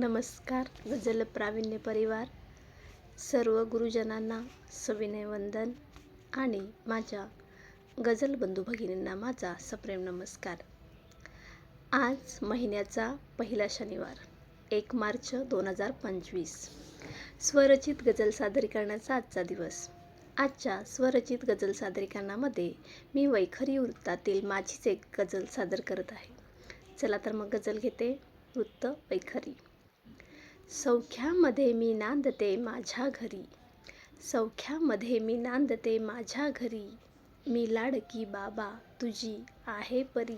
नमस्कार गजल प्रावीण्य परिवार. सर्व गुरुजनांना सविनय वंदन आणि माझ्या गजल बंधू भगिनींना माझा सप्रेम नमस्कार. आज महिन्याचा पहिला शनिवार एक मार्च दोन हजार पंचवीस. स्वरचित गजल सादरीकरणाचा आजचा दिवस. आजच्या स्वरचित गजल सादरीकरणामध्ये मी वैखरी वृत्तातील माझीच एक गजल सादर करत आहे. चला तर मग गजल घेते वृत्त वैखरी. सौख्यामध्ये मी नांदते माझ्या घरी. सौख्यामध्ये मी नांदते माझ्या घरी. मी लाडकी बाबा तुझी आहे परी.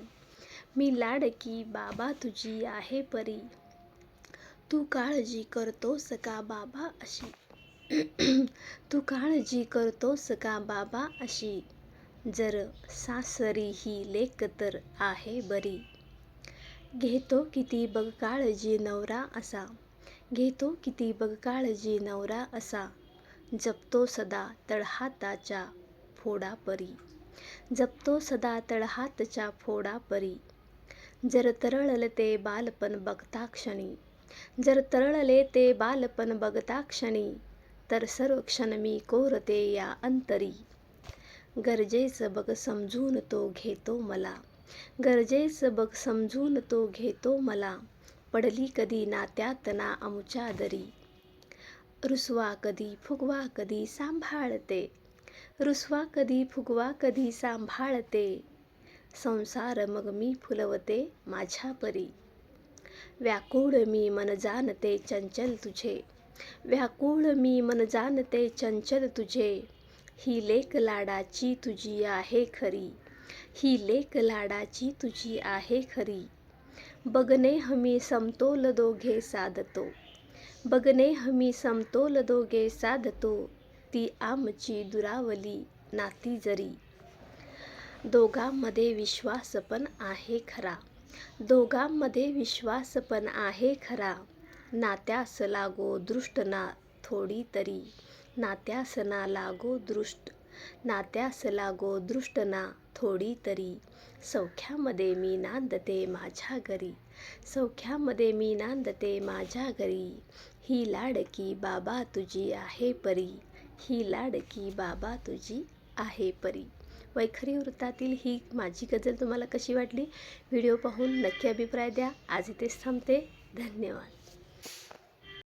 मी लाडकी बाबा तुझी आहे परी. तू काळजी करतोस का बाबा अशी? तू काळजी करतोस का बाबा अशी? जर सासरी ही लेक तर आहे बरी. घेतो किती बघ काळजी नवरा असा. घेतो किती बघ काळजी नवरा असा. जपतो सदा तळहाताच्या फोडापरी. जपतो सदा तळहातच्या फोडापरी. जर तरळले ते बालपण बघता क्षणी जर तरळले ते बालपण बघता क्षणी तर सर्व क्षण मी कोरते या अंतरी. गरजेचं बघ समजून तो घेतो मला. गरजेचं बघ समजून तो घेतो मला. पडली कधी नात्यात ना आमच्या दरी. रुसवा कधी फुगवा कधी सांभाळते. रुसवा कधी फुगवा कधी सांभाळते. संसार मग मी फुलवते माझ्या परी. व्याकुळ मी मन जाणते चंचल तुझे. व्याकुळ मी मन जाणते चंचल तुझे. ही लेक लाडाची तुझी आहे खरी. ही लेक लाडाची तुझी आहे खरी. बघणे हमी समतोल दोघे साधतो बघणे हमी समतोल दोघे साधतो ती आमची दुरावली नाती जरी। दोघांमध्ये विश्वास पण आहे खरा। दोघांमध्ये विश्वास पण आहे खरा। नात्यास लागो दृष्ट ना थोडी तरी। नात्यास ना लागो दृष्ट नात्यास लागो दृष्ट ना थोडी तरी. सौख्यामध्ये मी नांदते माझ्या घरी. सौख्यामध्ये मी नांदते माझ्या घरी. ही लाडकी बाबा तुझी आहे परी. ही लाडकी बाबा तुझी आहे परी. वैखरी वृत्तातील ही माझी गजल तुम्हाला कशी वाटली? व्हिडिओ पाहून नक्की अभिप्राय द्या. आज इथेच थांबते. धन्यवाद.